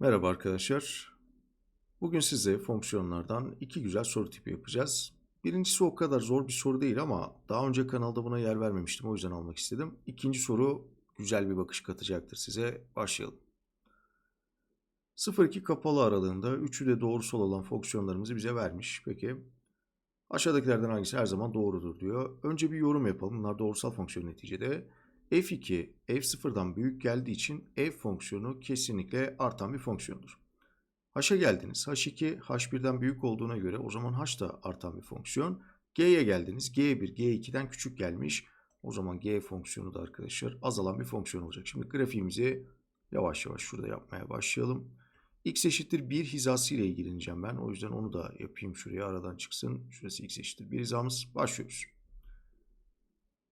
Merhaba arkadaşlar. Bugün size fonksiyonlardan iki güzel soru tipi yapacağız. Birincisi o kadar zor bir soru değil ama daha önce kanalda buna yer vermemiştim o yüzden almak istedim. İkinci soru güzel bir bakış katacaktır size. Başlayalım. 0-2 kapalı aralığında üçü de doğrusal olan fonksiyonlarımızı bize vermiş. Peki aşağıdakilerden hangisi her zaman doğrudur diyor. Önce bir yorum yapalım. Bunlar doğrusal fonksiyon neticede. F2 f0'dan büyük geldiği için f fonksiyonu kesinlikle artan bir fonksiyondur. h'a geldiniz. h2 h1'den büyük olduğuna göre o zaman h da artan bir fonksiyon. g'ye geldiniz. g1 g2'den küçük gelmiş. O zaman g fonksiyonu da arkadaşlar azalan bir fonksiyon olacak. Şimdi grafiğimizi yavaş yavaş şurada yapmaya başlayalım. x eşittir 1 hizası ile ilgileneceğim ben. O yüzden onu da yapayım şuraya aradan çıksın. Şurası x eşittir 1 hizamız. Başlıyoruz.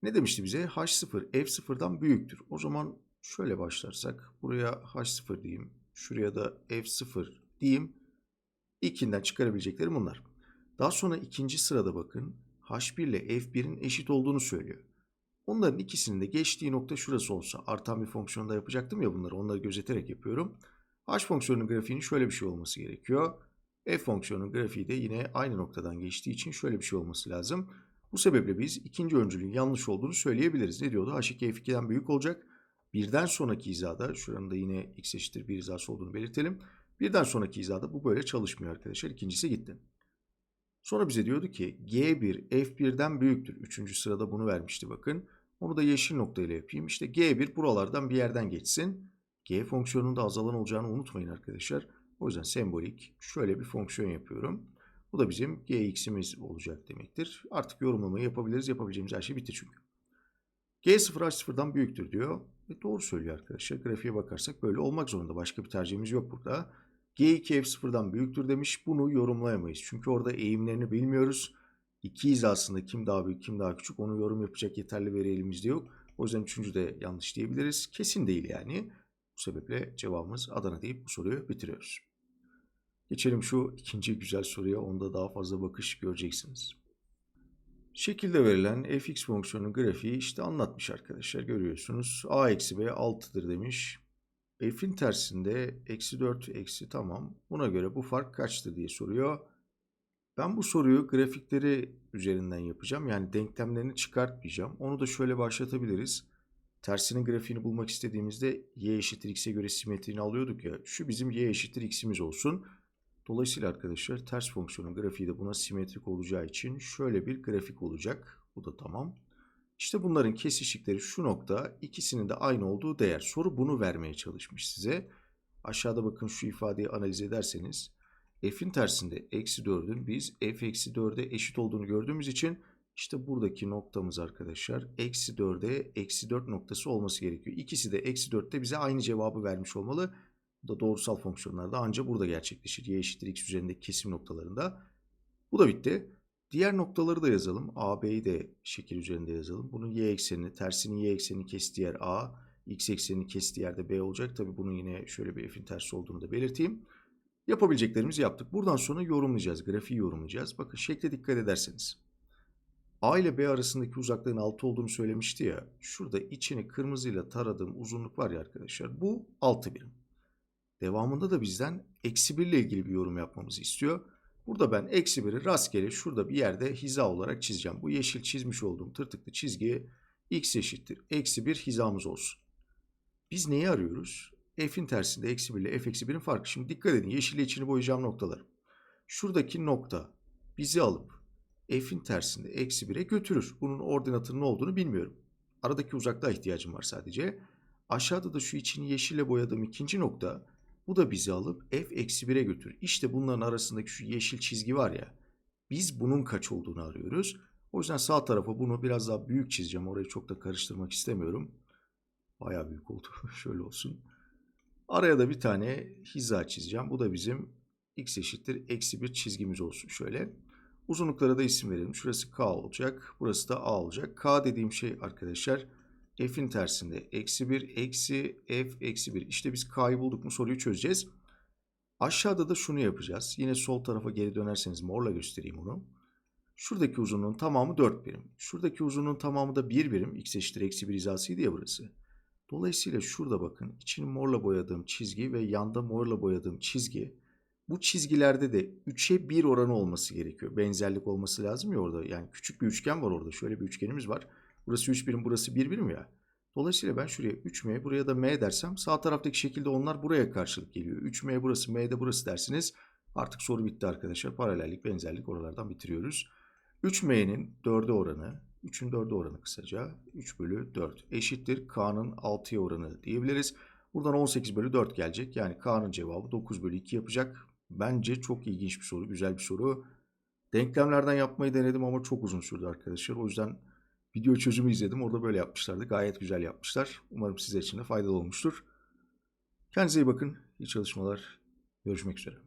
Ne demişti bize? H0 F0'dan büyüktür. O zaman şöyle başlarsak buraya H0 diyeyim. Şuraya da F0 diyeyim. İlkinden çıkarabileceklerim bunlar. Daha sonra ikinci sırada bakın. H1 ile F1'in eşit olduğunu söylüyor. Onların ikisinin de geçtiği nokta şurası olsa artan bir fonksiyonda yapacaktım ya bunları. Onları gözeterek yapıyorum. H fonksiyonunun grafiğinin şöyle bir şey olması gerekiyor. F fonksiyonunun grafiği de yine aynı noktadan geçtiği için şöyle bir şey olması lazım. Bu sebeple biz ikinci öncülün yanlış olduğunu söyleyebiliriz. Ne diyordu? H2 F2'den büyük olacak. Birden sonraki hizada, şuranın da yine x eşittir bir hizası olduğunu belirtelim. Birden sonraki hizada bu böyle çalışmıyor arkadaşlar. İkincisi gitti. Sonra bize diyordu ki G1 F1'den büyüktür. Üçüncü sırada bunu vermişti bakın. Onu da yeşil noktayla yapayım. İşte G1 buralardan bir yerden geçsin. G fonksiyonunda azalan olacağını unutmayın arkadaşlar. O yüzden sembolik şöyle bir fonksiyon yapıyorum. Bu da bizim gx'imiz olacak demektir. Artık yorumlamayı yapabiliriz. Yapabileceğimiz her şey bitti çünkü. G0 H0'dan büyüktür diyor. E doğru söylüyor arkadaşlar. Grafiğe bakarsak böyle olmak zorunda. Başka bir tercihimiz yok burada. G2 F0'dan büyüktür demiş. Bunu yorumlayamayız. Çünkü orada eğimlerini bilmiyoruz. İki hizasında kim daha büyük kim daha küçük onu yorum yapacak yeterli veri elimizde yok. O yüzden üçüncü de yanlış diyebiliriz. Kesin değil yani. Bu sebeple cevabımız Adana deyip bu soruyu bitiriyoruz. Geçelim şu ikinci güzel soruya. Onda daha fazla bakış göreceksiniz. Şekilde verilen fx fonksiyonunun grafiği işte anlatmış arkadaşlar. Görüyorsunuz. a eksi b 6'dır demiş. f'in tersinde eksi 4 eksi tamam. Buna göre bu fark kaçtır diye soruyor. Ben bu soruyu grafikleri üzerinden yapacağım. Yani denklemlerini çıkartmayacağım. Onu da şöyle başlatabiliriz. Tersinin grafiğini bulmak istediğimizde y eşittir x'e göre simetriğini alıyorduk ya. Şu bizim y eşittir x'imiz olsun. Dolayısıyla arkadaşlar ters fonksiyonun grafiği de buna simetrik olacağı için şöyle bir grafik olacak. Bu da tamam. İşte bunların kesişikleri şu nokta ikisinin de aynı olduğu değer. Soru bunu vermeye çalışmış size. Aşağıda bakın şu ifadeyi analiz ederseniz f'in tersinde eksi 4'ün biz f eksi 4'e eşit olduğunu gördüğümüz için işte buradaki noktamız arkadaşlar eksi 4'e eksi 4 noktası olması gerekiyor. İkisi de eksi 4'te bize aynı cevabı vermiş olmalı. Da doğrusal fonksiyonlarda ancak burada gerçekleşir. Y eşittir x üzerindeki kesim noktalarında. Bu da bitti. Diğer noktaları da yazalım. A, B'yi de şekil üzerinde yazalım. Bunun y eksenini, tersinin y eksenini kestiği yer A, x eksenini kestiği yerde B olacak. Tabi bunun yine şöyle bir f'in tersi olduğunu da belirteyim. Yapabileceklerimizi yaptık. Buradan sonra yorumlayacağız. Grafiği yorumlayacağız. Bakın şekle dikkat ederseniz. A ile B arasındaki uzaklığın 6 olduğunu söylemişti ya. Şurada içini kırmızıyla taradığım uzunluk var ya arkadaşlar. Bu 6 birim. Devamında da bizden eksi 1 ile ilgili bir yorum yapmamızı istiyor. Burada ben eksi 1'i rastgele şurada bir yerde hiza olarak çizeceğim. Bu yeşil çizmiş olduğum tırtıklı çizgi x eşittir. Eksi 1 hizamız olsun. Biz neyi arıyoruz? F'in tersinde eksi 1 ile f eksi 1'in farkı. Şimdi dikkat edin yeşille içini boyayacağım noktalar. Şuradaki nokta bizi alıp f'in tersinde eksi 1'e götürür. Bunun ordinatının ne olduğunu bilmiyorum. Aradaki uzaklığa ihtiyacım var sadece. Aşağıda da şu içini yeşille boyadığım ikinci nokta bu da bizi alıp f eksi 1'e götür. İşte bunların arasındaki şu yeşil çizgi var ya. Biz bunun kaç olduğunu arıyoruz. O yüzden sağ tarafa bunu biraz daha büyük çizeceğim. Orayı çok da karıştırmak istemiyorum. Baya büyük oldu. Şöyle olsun. Araya da bir tane hiza çizeceğim. Bu da bizim x eşittir eksi 1 çizgimiz olsun şöyle. Uzunluklara da isim verelim. Şurası k olacak. Burası da a olacak. K dediğim şey arkadaşlar f'in tersinde eksi 1 eksi f eksi 1. İşte biz k'yı bulduk mu soruyu çözeceğiz. Aşağıda da şunu yapacağız. Yine sol tarafa geri dönerseniz morla göstereyim onu. Şuradaki uzunluğun tamamı 4 birim. Şuradaki uzunluğun tamamı da 1 birim. x eşittir eksi 1 hizasıydı ya burası. Dolayısıyla şurada bakın içini morla boyadığım çizgi ve yanda morla boyadığım çizgi bu çizgilerde de 3'e 1 oranı olması gerekiyor. Benzerlik olması lazım ya orada. Yani küçük bir üçgen var orada. Şöyle bir üçgenimiz var. Burası 3 birim, burası 1 birim ya. Dolayısıyla ben şuraya 3M, buraya da M dersem sağ taraftaki şekilde onlar buraya karşılık geliyor. 3M burası, M de burası dersiniz. Artık soru bitti arkadaşlar. Paralellik, benzerlik oralardan bitiriyoruz. 3M'nin 4'e oranı, 3'ün 4'e oranı kısaca 3 bölü 4 eşittir K'nın 6'ya oranı diyebiliriz. Buradan 18 bölü 4 gelecek. Yani K'nın cevabı 9 bölü 2 yapacak. Bence çok ilginç bir soru, güzel bir soru. Denklemlerden yapmayı denedim ama çok uzun sürdü arkadaşlar. O yüzden video çözümü izledim. Orada böyle yapmışlardı. Gayet güzel yapmışlar. Umarım sizler için de faydalı olmuştur. Kendinize iyi bakın. İyi çalışmalar. Görüşmek üzere.